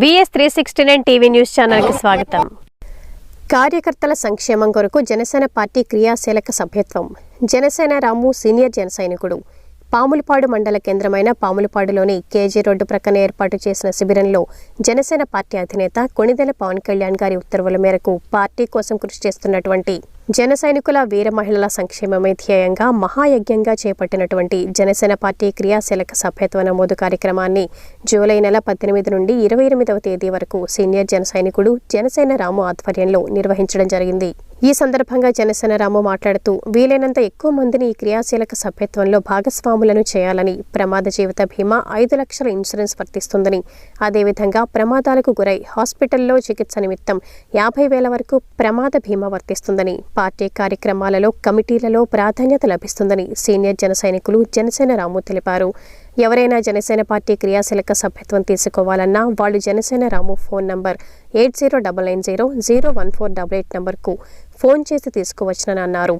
B S three sixty nine TV news ఛానల్కి స్వాగతం. కార్యకర్తల సంక్షేమం కొరకు జనసేన పార్టీ క్రియాశీలక సభ్యత్వం. జనసేన రాము సీనియర్ జనసైనికుడు. పాములపాడు మండల కేంద్రమైన పాములపాడులోని కేజీ రోడ్డు ప్రక్కన ఏర్పాటు చేసిన శిబిరంలో జనసేన పార్టీ అధినేత కొణిదెల పవన్ కళ్యాణ్ గారి ఉత్తర్వుల మేరకు పార్టీ కోసం కృషి చేస్తున్నటువంటి జన సైనికుల వీర మహిళల సంక్షేమమే ధ్యేయంగా మహాయజ్ఞంగా చేపట్టినటువంటి జనసేన పార్టీ క్రియాశీలక సభ్యత్వ నమోదు కార్యక్రమాన్ని జూలై నెల పద్దెనిమిది నుండి ఇరవై ఎనిమిదవ తేదీ వరకు సీనియర్ జన సైనికుడు జనసేన రాము ఆధ్వర్యంలో నిర్వహించడం జరిగింది. ఈ సందర్భంగా జనసేన రాము మాట్లాడుతూ వీలైనంత ఎక్కువ మందిని ఈ క్రియాశీలక సభ్యత్వంలో భాగస్వాములను చేయాలని ప్రమాద జీవిత బీమా ఐదు లక్షల ఇన్సూరెన్స్ వర్తిస్తుందని అదేవిధంగా ప్రమాదాలకు గురై హాస్పిటల్లో చికిత్స నిమిత్తం యాభై వేల వరకు ప్రమాద బీమా వర్తిస్తుందని పార్టీ కార్యక్రమాలలో కమిటీలలో ప్రాధాన్యత లభిస్తుందని సీనియర్ జన సైనికులు జనసేన రాము తెలిపారు. ఎవరైనా జనసేన పార్టీ క్రియాశీలక సభ్యత్వం తీసుకోవాలన్నా వాళ్ళు Janasena Ramu phone number eight zero double nine zero zero one four double eight నంబర్కు ఫోన్ చేసి తీసుకోవచ్చునని అన్నారు.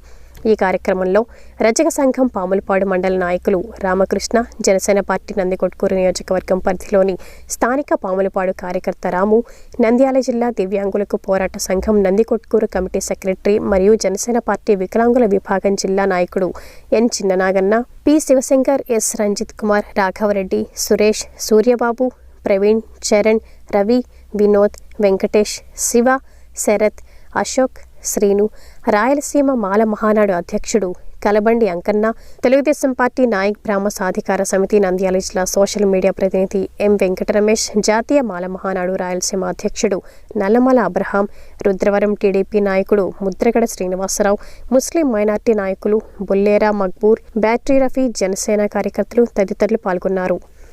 ఈ కార్యక్రమంలో రజక సంఘం పాములపాడు మండల నాయకులు రామకృష్ణ జనసేన పార్టీ నందికొట్కూరు నియోజకవర్గం పరిధిలోని స్థానిక పాములపాడు కార్యకర్త రాము నంద్యాల జిల్లా దివ్యాంగులకు పోరాట సంఘం నందికొట్కూరు కమిటీ సెక్రటరీ మరియు జనసేన పార్టీ వికలాంగుల విభాగం జిల్లా నాయకుడు N. Chinnanaganna P. Shivashankar S. Ranjith Kumar Raghavareddy Suresh Suryababu Praveen Charan Ravi Vinod Venkatesh Shiva Sharath Ashok Srinu. Rayalaseema Mala Mahanadu అధ్యక్షుడు కలబండి అంకన్న తెలుగుదేశం పార్టీ నాయక్ బ్రాహ్మ సాధికార సమితి నంద్యాల జిల్లా సోషల్ మీడియా ప్రతినిధి ఎం వెంకట రమేష్ జాతీయ మాల మహానాడు రాయలసీమ అధ్యక్షుడు నల్లమల అబ్రహాం రుద్రవరం టీడీపీ నాయకుడు ముద్రగడ శ్రీనివాసరావు ముస్లిం మైనార్టీ నాయకులు బుల్లేరా మక్బూర్ బ్యాటరీ రఫీ జనసేన కార్యకర్తలు తదితరులు పాల్గొన్నారు.